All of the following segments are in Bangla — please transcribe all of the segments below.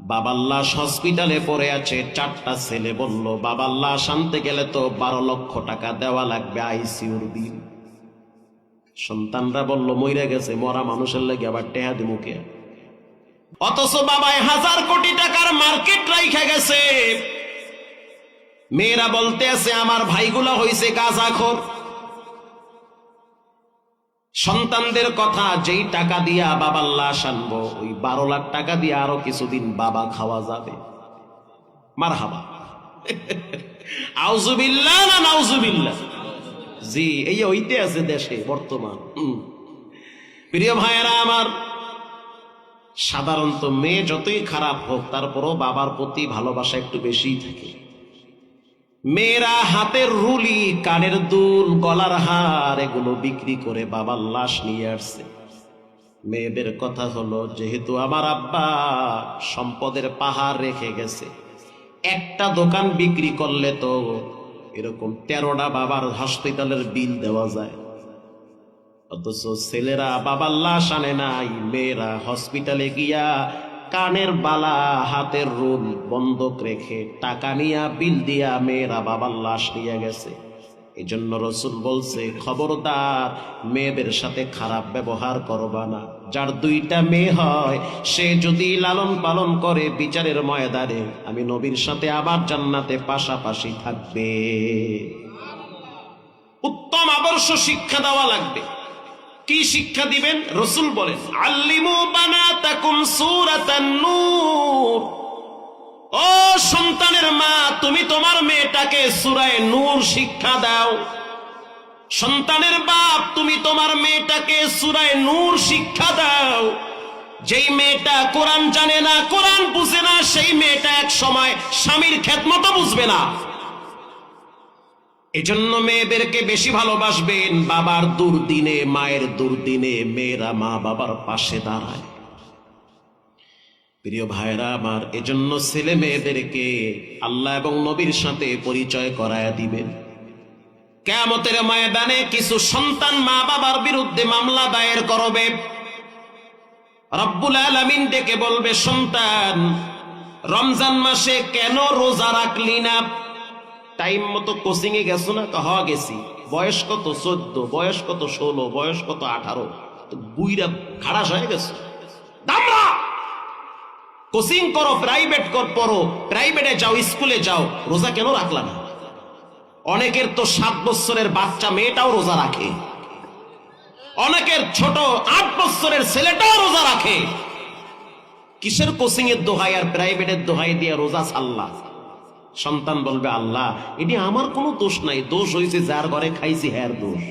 বাবার হসপিটালে পড়ে আছে, চারটা ছেলে বলল বাবার লাশ আনতে গেলে তো বারো লক্ষ টাকা দেওয়া লাগবে আইসিউর বিল। সন্তানরা বলল, মইরা গেছে, মরা মানুষের লেগে আবার টেহা দিমুকে অথচ বাবায় হাজার কোটি টাকার মার্কেট রাইখা গেছে। মেয়েরা বলতে আছে, আমার ভাইগুলা হইছে গাঁজাখোর। সন্তানদের কথা, যেই টাকা দিয়া বাবার লাশ আনব, ওই বারো লাখ টাকা দিয়ে আরও কিছুদিন বাবা খাওয়া যাবে। মার হাবা আউজুবিল্লা না নাউজুবিল্লা জি, এই ওইতে আছে দেশে, বর্তমান। প্রিয় ভাইয়েরা আমার, সাধারণত মেয়ে যতই খারাপ হোক, তারপরও বাবার প্রতি ভালোবাসা একটু বেশিই থাকে। মেয়েরা হাতের রুলি, কানের দুল, গলার হার, এগুলো বিক্রি করে বাবার লাশ নিয়ে আসছে। মেয়েদের কথা হলো, যেহেতু আমার আব্বা সম্পদের পাহাড় রেখে গেছে, একটা দোকান বিক্রি করলে তো এরকম তেরোটা বাবার হসপিটালের বিল দেওয়া যায়। অথচ ছেলেরা বাবার লাশ আনে নাই, মেয়েরা হসপিটালে গিয়া কানের বালা হাতের রুল বন্ধক রেখে টাকা নিয়া, বিল দিয়া মেয়েরা বাবার লাশ নিয়ে গেছে। এই জন্য রসুল বলছে, খবরদার, মেয়েদের সাথে খারাপ ব্যবহার করবা না। যার দুইটা মেয়ে হয়, সে যদি লালন পালন করে বিচারের ময়দানে, আমি নবীর সাথে আবার জান্নাতে পাশাপাশি থাকবে। উত্তম আদর্শ শিক্ষা দেওয়া লাগবে। কি শিক্ষা দিবেন? রসুল বলেন, আল্লিমু বানাতাকুম সূরাতান ও সন্তানের মা, তুমি তোমার মেয়েটাকে সূরায়ে নূর শিক্ষা দাও। সন্তানের বাপ, তুমি তোমার মেয়েটাকে সূরায়ে নূর শিক্ষা দাও। যেই মেয়েটা কোরআন জানে না, কোরআন বুঝে না, সেই মেয়েটা এক সময় স্বামীর খেদমতো বুঝবে না। এজন্য মেয়েদেরকে বেশি ভালোবাসবেন বাবার দুর্দিনে, মায়ের দুর্দিনে মেয়েরা মা বাবার পাশে দাঁড়ায়। প্রিয় ভাইরা আমার, এজন্য ছেলে মেয়েদেরকে আল্লাহ এবং নবীর সাথে পরিচয় করায়া দিবেন। কেমতের ময়দানে কিছু সন্তান মা বাবার বিরুদ্ধে মামলা দায়ের করবে। রব্বুল আলমিন ডেকে বলবে, সন্তান, রমজান মাসে কেন রোজা রাখলি না? টাইম মতো কোচিং এ গেছো না? হ গেছি। বয়স কত? চোদ্দ। বয়স কত? ষোলো। বয়স কত? আঠারো। বুইরা খাড়াস হয়ে গেছে। কোচিং করো প্রাইভেট কর, পড়ো। প্রাইভেটে যাও স্কুলে যাও। রোজা কেন রাখলা না? অনেকের তো সাত বছরের বাচ্চা মেয়েটাও রোজা রাখে। অনেকের ছোট আট বছরের ছেলেটাও রোজা রাখে। কিসের কোচিং এর দোহাই আর প্রাইভেটের দোহাই দিয়ে রোজা সাল্লা সন্তান বলবে, আল্লাহ, এটি আমার কোনো দোষ নাই। দোষ হয়েছে যার ঘরে খাইছি হ্যার দোষ।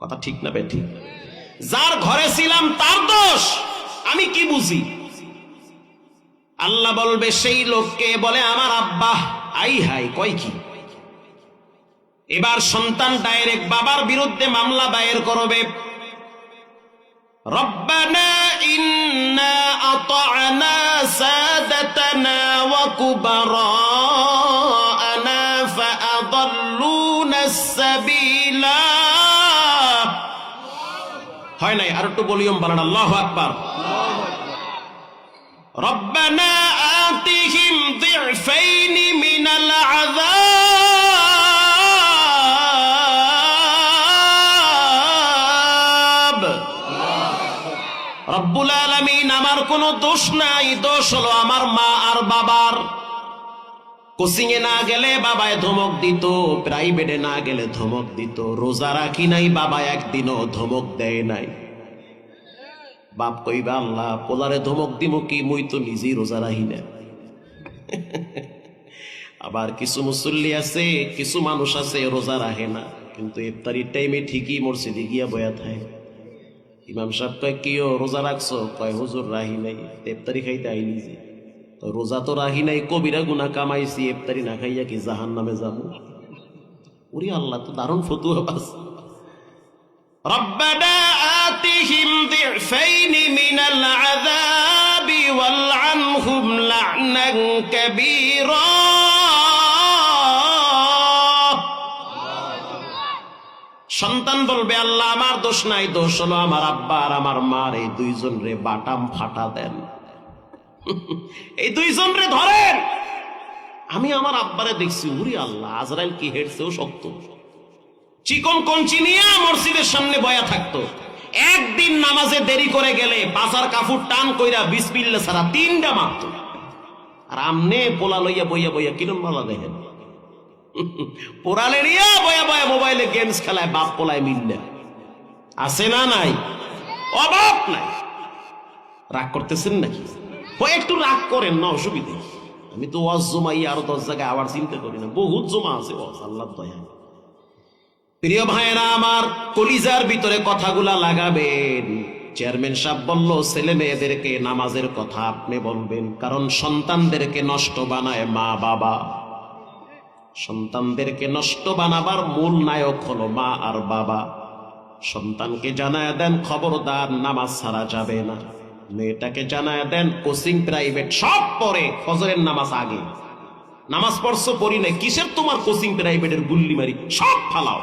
কথা ঠিক না বে, ঠিক। যার ঘরে ছিলাম তার দোষ। আমি কি বুঝি? আল্লাহ বলবে, সেই লোককে বলে আমার আব্বা। আই হাই, কয় কি? এবার সন্তান ডাইরেক্ট বাবার বিরুদ্ধে মামলা দায়ের করবে। ربنا إنا أطعنا سادتنا وكبراءنا فأضلونا السبيلا হয় নাই আর একটু ভলিউম বানান আল্লাহ আকবার ربنا آتهم ضعفين من العذاب কোনো দোষ নাই, দোষ হলো আমার মা আর বাবার। কোচিং এ না গেলে বাবায় ধমক দিত, প্রাইভেটে না গেলে ধমক দিত। রোজা রাখি নাই, বাবা একদিনও ধমক দেয় নাই। বাপ কইবা, আল্লাহ, পোলারে ধমক দিব কি? মুই তো নিজেই রোজা রাহি না আবার কিছু মুসল্লি আছে, কিছু মানুষ আছে, রোজা রাখে না। কিন্তু ইফতারির টাইমে ঠিকই মসজিদে গিয়া বয়া থাকে। ইমাম সাহেব কয় কিও রোজা রাখছো কয় হুজুর রাহি নাই ইফতারি খাইতে আইনি যে তো রোজা তো রাহি নাই কবিরা গুনা কামাইছি ইফতারি না খাইয়া কি জাহান নামে যাবো ওরে আল্লাহ তো দারুণ ফতুয়া পাস ربنا آتهم ضعفين من العذاب والعنهم لعنا كبيرا সন্তান বলবে, আল্লাহ, আমার দোষ নাই, দোষ হলো আমার আব্বা আর আমার মার এই দুইজন রে বাটাম ফাটা দেন। এই দুইজন রে ধরেন। আমি আমার আব্বারে দেখছি, উরি আল্লাহ, আজরাইল কি হেডছেও শক্ত। চিকন কঞ্চি নিয়ে মসজিদের সামনে বয়া থাকতো। একদিন নামাজে দেরি করে গেলে বাজার কাফুর টান কইরা বিসমিল্লা ছাড়া তিনটা মারত। আর আমনে পোলা লইয়া বইয়া বইয়া কিরম মালা দেখেন? পোড়ালে নিয়ে বয়া বয়া মোবাইলে গেমস খেলায় বাপ পোলায় মিললে আছে না নাই? অভাব নাই। রাগ করতেছেন নাকি? একটু রাগ করেন না, অসুবিধে। আমি তো ওয়াজ জমাই, আরও দশ জায়গায় আবার চিন্তা করি না। বহুত জমা আছে ওয়াজ আল্লাহ দয়া প্রিয় ভাইয়েরা, আমার কলিজার ভিতরে কথাগুলা লাগাবেন। চেয়ারম্যান সাহেব বলল, ছেলে মেয়েদেরকে নামাজের কথা আপনি বলবেন, কারণ সন্তানদেরকে নষ্ট বানায় মা বাবা সন্তানদেরকে নষ্ট বানাবার মূল নায়ক হলো মা আর বাবা। সন্তানকে জানায় দেন, খবরদার, নামাজ ছাড়া যাবে না। মেয়েটাকে জানায় দেন, কোচিং প্রাইভেট, সব পরে ফজরের নামাজ আগে। নামাজ পড়ছো, পড়ি নাই, কিসের তোমার কোচিং প্রাইভেটের গুল্লি মারি সব ফালাও।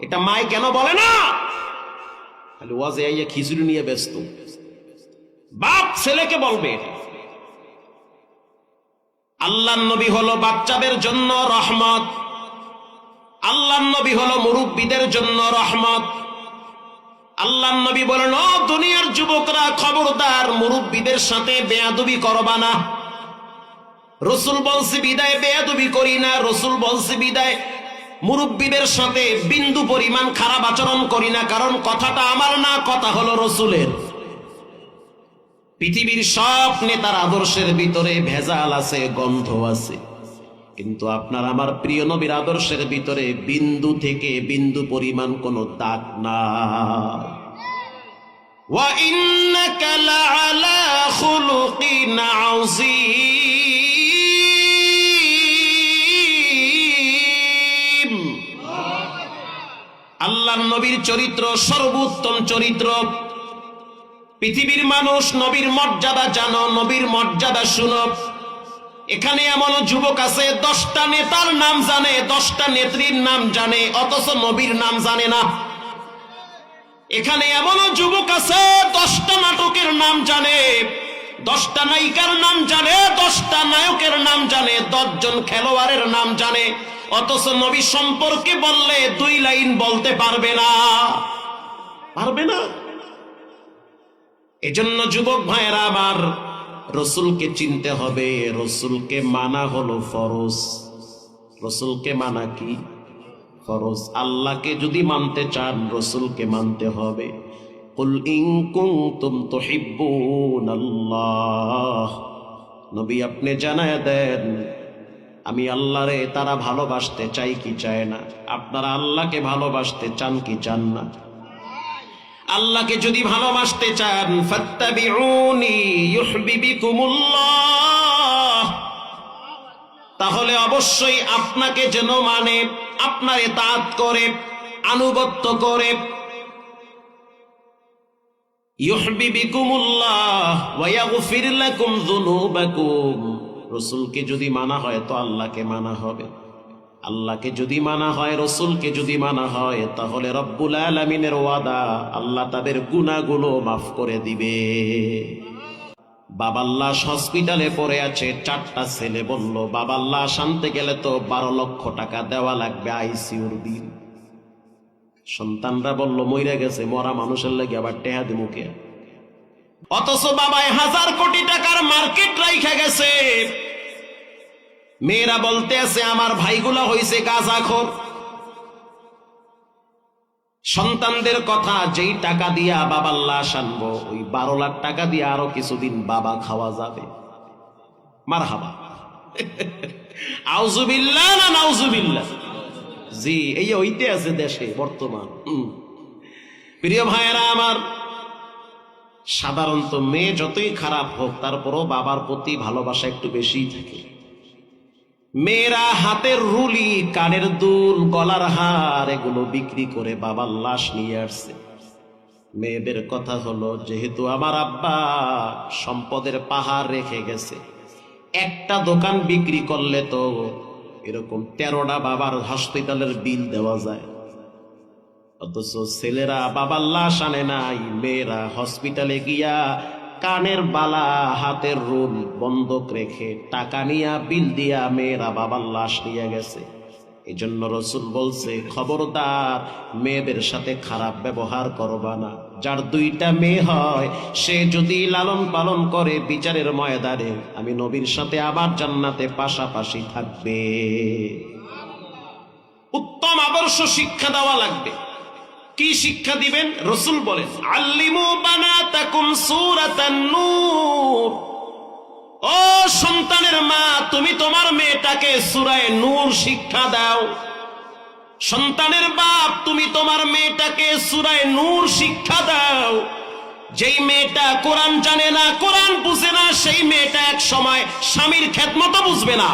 এটা মায় কেন বলে না? খিচুড়ি নিয়ে ব্যস্ত। বাপ ছেলেকে বলবে এটা। আল্লাহ নবী হলো বাচ্চাদের জন্য রহমত। আল্লাহ নবী হলো মুরব্বীদের জন্য রহমত। আল্লাহ নবী বলেন, ও দুনিয়ার যুবকরা, খবরদার, মুরব্বীদের সাথে বেয়াদবি করবা না। রসুল বলছে, বিদায় বেয়াদবি করি না। রসুল বলছে, বিদায় মুরব্বীদের সাথে বিন্দু পরিমাণ খারাপ আচরণ করি না, কারণ কথাটা আমার না, কথা হলো রসুলের। পৃথিবীর সব নেতার আদর্শের ভিতরে ভেজাল আছে গন্ধ আছে কিন্তু আপনার আমার প্রিয় নবীর আদর্শের ভিতরে বিন্দু থেকে বিন্দু পরিমাণ কোনো দাগ না وَإِنَّكَ لَعَلَى خُلُقٍ عظيم আল্লাহ নবীর চরিত্র সর্বোত্তম চরিত্র পৃথিবীর মানুষ নবীর মর্যাদা জানো, নবীর মর্যাদা শুনো। এখানে এমন যুবক আছে, দশটা নেতার নাম জানে, দশটা নেত্রীর নাম জানে, অথচ নবীর নাম জানে না। এখানে এমন যুবক আছে, দশটা নাটকের নাম জানে, দশটা নায়িকার নাম জানে, দশটা নায়কের নাম জানে, দশজন খেলোয়াড়ের নাম জানে, অথচ নবী সম্পর্কে বললে দুই লাইন বলতে পারবে না। পারবে না? এজন্য যুবক ভাইয়েরা আমার, রসুলকে চিনতে হবে, রসুলকে মানা হলো ফরজ। রসুলকে মানা কি? ফরজ। আল্লাহকে যদি মানতে চান, রসুলকে মানতে হবে। আল্লাহ নবী আপনি জানায় দেন, আমি আল্লাহরে তারা ভালোবাসতে চাই কি চায় না? আপনারা আল্লাহকে ভালোবাসতে চান কি চান না? আল্লাহকে যদি ভালোবাসতে চান তাহলে অবশ্যই আপনাকে যেন মানে আপনার এতাত করে, আনুগত্য করে। রাসূলকে যদি মানা হয়, তো আল্লাহকে মানা হবে। আল্লাহকে যদি মানা হয়, রসুলকে যদি মানা হয়, তাহলে রব্বুল আলমিনের ওয়াদা, আল্লাহ তাদের গুণাগুলো মাফ করে দিবে। বাবাল্লাস হসপিটালে পড়ে আছে, চারটা ছেলে বলল বাবাল্লাস আনতে গেলে তো বারো লক্ষ টাকা দেওয়া লাগবে আইসিউর বিল। সন্তানরা বলল, মইরা গেছে, মরা মানুষের লাগে আবার টেহা দি মুখে অথচ বাবায় হাজার কোটি টাকার মার্কেট রাইখা গেছে। মেয়েরা বলতে আছে, আমার ভাইগুলা হইছে গাঁজাখোর সন্তানদের কথা, যেই টাকা দিয়া বাবার লাশ আনব, ওই বারো লাখ টাকা দিয়ে আরও কিছুদিন বাবা খাওয়া যাবে। মার হাবা আউজুবিল্লা না নাউজুবিল্লা জি, এই ওইতে আছে দেশে, বর্তমান। প্রিয় ভাইয়েরা আমার, সাধারণত মেয়ে যতই খারাপ হোক, তারপরও বাবার প্রতি ভালোবাসা একটু বেশিই থাকে। মেয়েরা হাতের রুলি, কানের দুল, গলার হার, এগুলো বিক্রি করে বাবার লাশ নিয়ে আসছে। মেয়েদের কথা হলো, যেহেতু আমার আব্বা সম্পদের পাহাড় রেখে গেছে, একটা দোকান বিক্রি করলে তো এরকম তেরোটা বাবার হসপিটালের বিল দেওয়া যায়। অথচ ছেলেরা বাবার লাশ আনে নাই, মেয়েরা হসপিটালে গিয়া কানের বালা হাতের রুল বন্ধক রেখে টাকা নিয়া, বিল দিয়া মেয়েরা বাবার লাশ নিয়ে গেছে। এই জন্য রসুল বলছে, খবরদার, মেয়েদের সাথে খারাপ ব্যবহার করবা না। যার দুইটা মেয়ে হয়, সে যদি লালন পালন করে বিচারের ময়দানে, আমি নবীর সাথে আবার জান্নাতে পাশাপাশি থাকবে। উত্তম আদর্শ শিক্ষা দেওয়া লাগবে। কি শিক্ষা দিবেন? রসুল বলেন, আল্লিমু বানাতাকুম সূরাতান নূর। ও সন্তানের মা, তুমি তোমার মেয়েটাকে সূরায়ে নূর শিক্ষা দাও। সন্তানের বাপ, তুমি তোমার মেয়েটাকে সূরায়ে নূর শিক্ষা দাও। যেই মেয়েটা কোরআন জানে না, কোরআন বুঝে না, সেই মেয়েটা এক সময় স্বামীর খেদমতো বুঝবে না।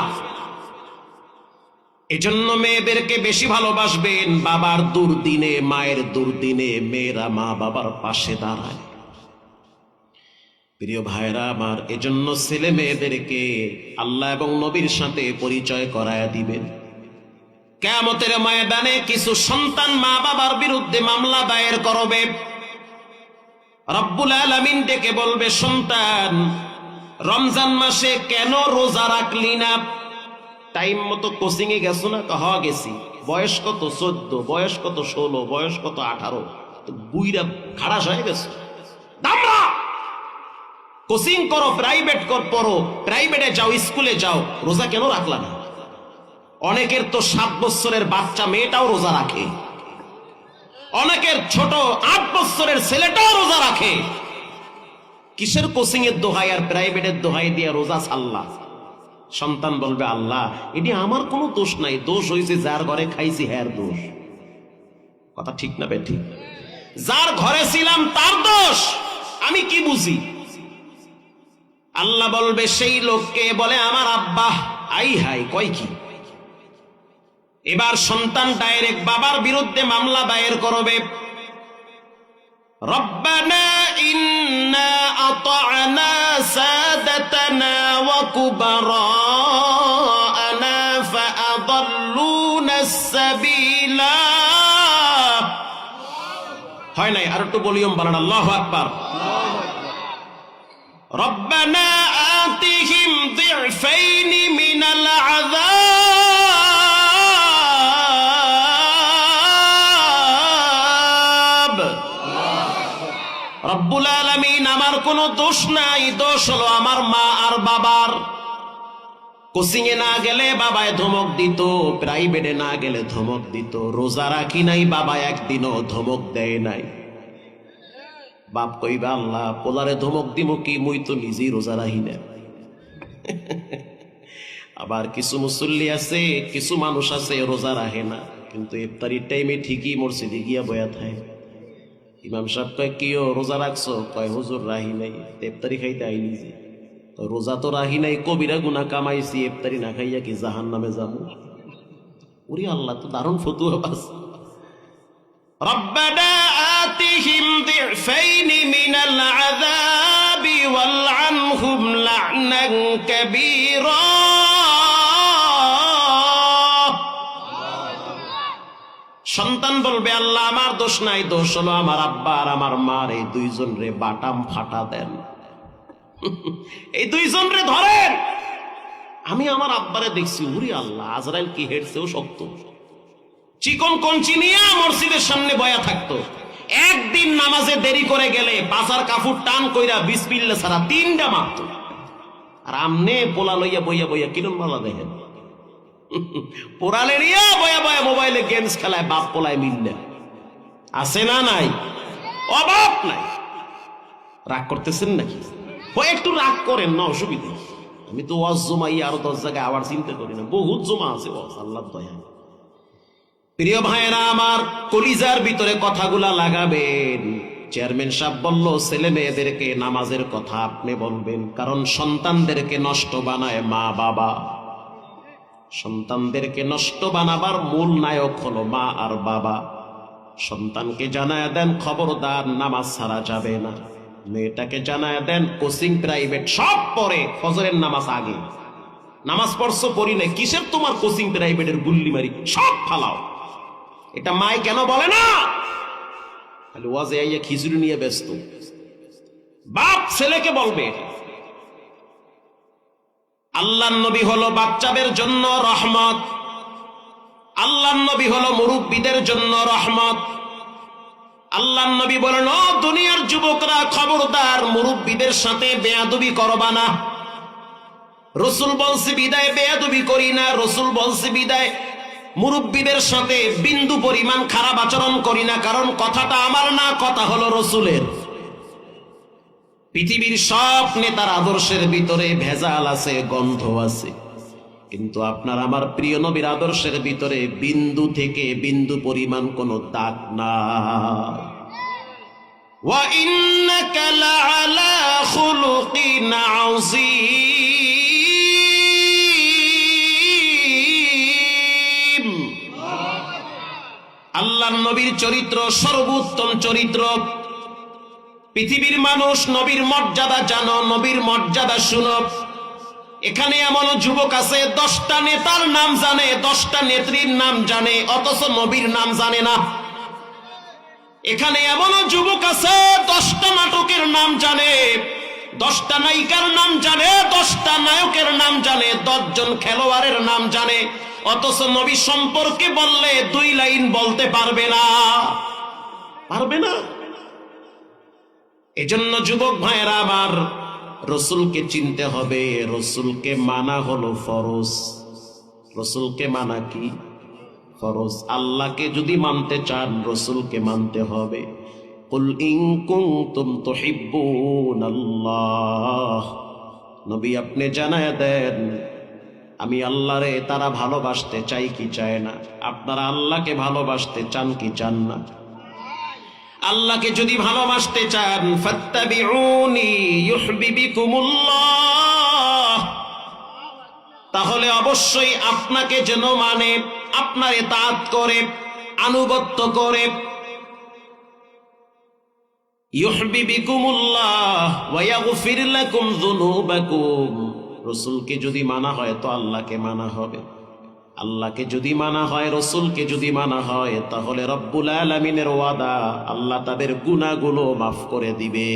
এজন্য মেয়েদেরকে বেশি ভালোবাসবেন বাবার দুর্দিনে, মায়ের দুর্দিনে, মেয়েরা মা বাবার পাশে দাঁড়ায়। প্রিয় ভাইরা আমার, এজন্য ছেলে মেয়েদেরকে আল্লাহ এবং নবীর সাথে পরিচয় করায়া দিবেন। কেমতের ময়দানে কিছু সন্তান মা বাবার বিরুদ্ধে মামলা দায়ের করবে। রব্বুল আলমিন ডেকে বলবে, সন্তান, রমজান মাসে কেন রোজা রাখলি না? টাইম মতো কোচিং এ গেছো না? হ গেছি। বয়স কত? চোদ্দ। বয়স কত? ষোলো। বয়স কত? আঠারো। বুইরা খারাস হয়ে গেছে? কোচিং করো প্রাইভেট কর, পড়ো। প্রাইভেটে যাও স্কুলে যাও। রোজা কেন রাখলা না? অনেকের তো সাত বছরের বাচ্চা মেয়েটাও রোজা রাখে। অনেকের ছোট আট বছরের ছেলেটাও রোজা রাখে। কিসের কোচিং এর দোহাই আর প্রাইভেটের দোহাই দিয়ে রোজা ছাড়লা? সন্তান বলবে, আল্লাহ, এটি আমার কোনো দোষ নাই। দোষ হয়েছে যার ঘরে খাইছি হ্যার দোষ। কথা ঠিক না বে, ঠিক। যার ঘরে ছিলাম তার দোষ। আমি কি বুঝি? আল্লাহ বলবে, সেই লোককে বলে আমার আব্বা, আই হাই, কয় কি? এবার সন্তান ডাইরেক্ট বাবার বিরুদ্ধে মামলা দায়ের করবে। ربنا إنا أطعنا سادتنا وكبراءنا فأضلونا السبيلا হয় নাই আর একটু বলিয়ম বানান আল্লাহ আকবার ربنا آتهم ضعفين من العذاب কোনো দোষ নাই, দোষ হলো আমার মা আর বাবার। কোচিং এ না গেলে বাবায় ধমক দিত, প্রাইভেটে না গেলে ধমক দিত। রোজা রাখি নাই, বাবা একদিনও ধমক দেয় নাই। বাপ কইবা, আল্লাহ, পোলারে ধমক দিব কি? মুই তো নিজেই রোজা রাহি না আবার কিছু মুসল্লি আছে, কিছু মানুষ আছে, রোজা রাখে না। কিন্তু ইফতারির টাইমে ঠিকই মসজিদে গিয়া বয়া থাকে। ইমাম সাহেব কয় কিও রোজা রাখছো কয় হুজুর রাহি নাই ইফতারি খাইতে আইনি যে তো রোজা তো রাহি নাই কবিরা গুনা কামাইছি ইফতারি না খাইয়া কি জাহান নামে যাবো ওরে আল্লাহ তো দারুণ ফতুয়া বাস ربنا آتهم ضعفين من العذاب والعنهم لعنا كبيرا সন্তান বলবে, আল্লাহ, আমার দোষ নাই, দোষ হলো আমার আব্বা আর আমার মার এই দুইজন রে বাটাম ফাটা দেন। এই দুইজন রে ধরেন। আমি আমার আব্বারে দেখছি, উরি আল্লাহ, আজরাইল কি হেডছেও শক্ত। চিকন কঞ্চি নিয়ে মসজিদের সামনে বয়া থাকতো। একদিন নামাজে দেরি করে গেলে বাজার কাপড় টান কইরা বিসপিল্লে ছাড়া তিনটা মারতো। আর আমনে পোলা লইয়া বইয়া বইয়া কিরম মালা দেখেন? পোড়ালে নিয়ে বয়া বয়া মোবাইলে গেমস খেলায় বাপ পোলায় মিললে আছে না নাই? অভাব নাই। রাগ করতেছেন নাকি? একটু রাগ করেন, না, অসুবিধা আমি তো ওয়াজ জমাই আরও দশ জায়গায় আবার চিন্তা করি না। বহুত জমা আছে ওয়াজ আল্লাহ দয়া। প্রিয় ভাইয়েরা, আমার কলিজার ভিতরে কথাগুলা লাগাবেন। চেয়ারম্যান সাহেব বলল, ছেলে মেয়েদেরকে নামাজের কথা আপনি বলবেন, কারণ সন্তানদেরকে নষ্ট বানায় মা বাবা সন্তানদেরকে নষ্ট বানাবার মূল নায়ক হলো মা আর বাবা। সন্তানকে জানায় দেন, খবরদার, নামাজ ছাড়া যাবে না। মেয়েটাকে জানায় দেন, কোচিং প্রাইভেট সব পরে ফজরের নামাজ আগে। নামাজ পড়ছো পড়ি নাই কিসের তোমার কোচিং প্রাইভেটের গুল্লি মারি সব ফালাও। এটা মাই কেন বলে না? খিচুড়ি নিয়ে ব্যস্ত। বাপ ছেলেকে বলবে আল্লাহ নবী হলো বাচ্চাদের জন্য রহমত। আল্লাহ নবী হলো মুরব্বীদের জন্য রহমত। আল্লাহ নবী বলেন, ও দুনিয়ার যুবকরা, খবরদার, মুরব্বীদের সাথে বেয়াদবি করবা না। রসুল বলছে, বিদায় বেয়াদবি করি না। রসুল বলছে, বিদায় মুরব্বীদের সাথে বিন্দু পরিমাণ খারাপ আচরণ করি না, কারণ কথাটা আমার না, কথা হলো রসুলের। পৃথিবীর সব নেতার আদর্শের ভিতরে ভেজাল আছে গন্ধ আছে কিন্তু আপনার আমার প্রিয় নবীর আদর্শের ভিতরে বিন্দু থেকে বিন্দু পরিমাণ কোন দাগ না وَإِنَّكَ لَعَلَى خُلُقٍ عظيم আল্লাহ নবীর চরিত্র সর্বোত্তম চরিত্র পৃথিবীর মানুষ নবীর মর্যাদা জানো, নবীর মর্যাদা শুনো। এখানে এমন যুবক আছে, দশটা নেতার নাম জানে, দশটা নেত্রীর নাম জানে, অথচ নবীর নাম জানে না। এখানে এমন যুবক আছে, দশটা নাটকের নাম জানে, দশটা নায়িকার নাম জানে, দশটা নায়কের নাম জানে, দশজন খেলোয়াড়ের নাম জানে, অথচ নবী সম্পর্কে বললে দুই লাইন বলতে পারবে না। পারবে না? এজন্য যুবক ভাইয়েরা আবার রসুলকে চিনতে হবে, রসুলকে মানা হলো ফরজ। রসুলকে মানা কি? ফরজ। আল্লাহকে যদি মানতে চান, রসুলকে মানতে হবে। কুল ইন কুনতুম তুহিব্বুন আল্লাহ। নবী আপনি জানায় দেন, আমি আল্লাহরে তারা ভালোবাসতে চাই কি চায় না? আপনারা আল্লাহকে ভালোবাসতে চান কি চান না? আল্লাহকে যদি ভালোবাসতে চান তাহলে অবশ্যই আপনাকে যেন মানে আপনারে তাঁত করে, আনুগত্য করে যুনুবাকুম। যদি মানা হয়, তো আল্লাহকে মানা হবে। আল্লাহকে যদি মানা হয়, রসুলকে যদি মানা হয়, তাহলে রব্বুল আলমিনের ওয়াদা আল্লাহ তাদের গুণাগুলো মাফ করে দিবে।